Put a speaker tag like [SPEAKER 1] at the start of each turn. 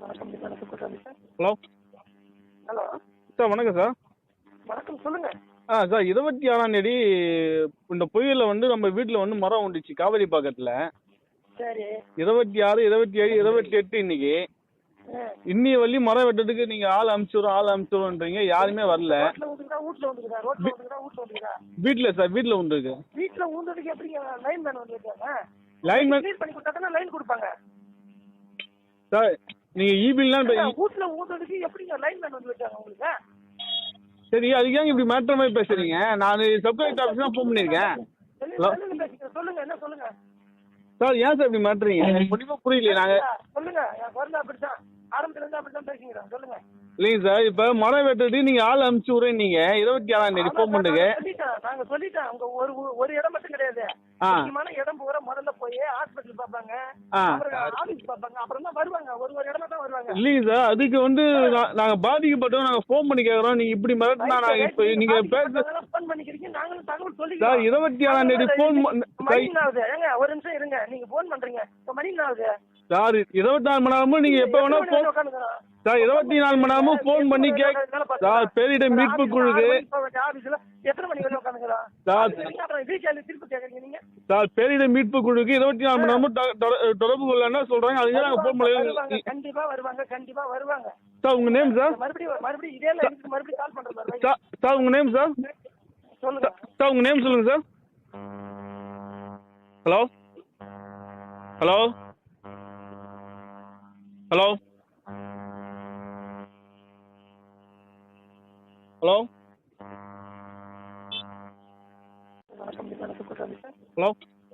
[SPEAKER 1] Hello.
[SPEAKER 2] Hello.
[SPEAKER 1] Sir வணக்கம் sir.
[SPEAKER 2] வணக்கம் சொல்லுங்க.
[SPEAKER 1] ஆ சார் இருபத்தி ஆறாம் தேதி இந்த புயலில் வந்து நம்ம வீட்டில் வந்து மரம் வந்துச்சு காவேரி பக்கத்தில்.
[SPEAKER 2] சரி.
[SPEAKER 1] இருபத்தி ஆறு இருபத்தி ஏழு இருபத்தி எட்டு இன்னைக்கு.
[SPEAKER 2] ஆ.
[SPEAKER 1] இன்னி வள்ளி மரம் வெட்டுறதுக்கு நீங்கள் ஆள் அனுப்பிச்சுடுறோம் ஆள் அனுப்பிச்சுடுறோன்றீங்க யாருமே வரல.
[SPEAKER 2] வீட்ல வீட்ல
[SPEAKER 1] சார் வீட்டில் வந்துருக்கு
[SPEAKER 2] வீட்ல ஊந்ததுக்கு எப்படிங்க லைன் மேன் வந்துருக்காங்க
[SPEAKER 1] லைன்மேன்
[SPEAKER 2] க்ளீன் பண்ணி கொடுத்தா தானே லைன் கொடுப்பாங்க?
[SPEAKER 1] சார் நீங்கள் இபிலாம்
[SPEAKER 2] வீட்ல ஊந்ததுக்கு எப்படிங்க லைன் மேன் வந்து வச்சாங்க உங்களுக்கு?
[SPEAKER 1] சரி அதுக்கு ஏங்க இப்படி மாற்ற மாதிரி பேசுறீங்க? நான் சப் கலெக்டர் ஆஃபீஸ் தான் ஃபோன் பண்ணியிருக்கேன்.
[SPEAKER 2] சொல்லுங்க என்ன சொல்லுங்க?
[SPEAKER 1] சார் ஏன் சார் இப்படி மாட்டுறீங்க எனக்கு கண்டிப்பாக புரியல நாங்கள்
[SPEAKER 2] சொல்லுங்க. என் குரல் அப்படித்தான். ஆரம்பத்துல இருந்து அப்படித்தான் பேசிக்கிறேன் சொல்லுங்க.
[SPEAKER 1] இல்லைங்க சார் இப்போ மரம் வெட்டுறதுக்கு நீங்கள் ஆள் அனுப்பிச்சு விட்றேன் நீங்கள் இருபத்தி ஆறாம் தேதி ஃபோன் பண்ணுங்க
[SPEAKER 2] நாங்க சொல்லிட்டோம். நாங்க அங்க ஒரு ஒரு இடம் மட்டும் கிடையாது. முக்கியமான பார்ப்பாங்க.
[SPEAKER 1] ஆ.
[SPEAKER 2] அப்புறம் ஆபீஸ் பார்ப்பாங்க. அப்புறம் தான் வருவாங்க. ஒரு ஒரு இடமா தான் வருவாங்க.
[SPEAKER 1] இல்லைங்க சார் அதுக்கு வந்து நாங்க பாதிக்கப்பட்டோம். நாங்க ஃபோன் பண்ணி கேக்குறோம். நீங்க இப்படி மிரட்டினா நாங்க இப்ப நீங்க பேச
[SPEAKER 2] ஃபோன் பண்ணிக்கிறீங்க. நாங்களும் தகவல் சொல்லி
[SPEAKER 1] சார் இருபத்தி ஆறாம் தேதி ஃபோன்
[SPEAKER 2] மணி என்ன ஆகுது ஏங்க ஒரு நிமிஷம் இருங்க. நீங்க ஃபோன் பண்றீங்க. இப்ப மணி ஆகுது
[SPEAKER 1] சார் இருபத்தி நாலு மணி நேரமும் நீங்க எப்ப வேணா ஃபோன்? சார் இருபத்தி நாலு மணி நேரமும் ஃபோன் பண்ணி கேக் சார் பேரிட மீட்பு குழுக்கு சார் பேரிட மீட்பு குழுக்கு இருபத்தி நாலு மணி நேரமும் தொடர்பு கொள்ளனா சொல்றாங்க. அதுக்கு நாங்க ஃபோன்
[SPEAKER 2] வருவாங்க,
[SPEAKER 1] பண்ணி
[SPEAKER 2] கண்டிப்பா வருவாங்க. கண்டிப்பா வருவாங்க.
[SPEAKER 1] சார் உங்க நேம் சார்?
[SPEAKER 2] மறுபடியும் மறுபடியும் இதே மறுபடியும் கால் பண்ற மாதிரி
[SPEAKER 1] சார் சார் உங்க நேம் சார்?
[SPEAKER 2] சொல்லுங்க.
[SPEAKER 1] சார் உங்க நேம் சொல்லுங்க sir. Hello? Hello? Hello? Hello hello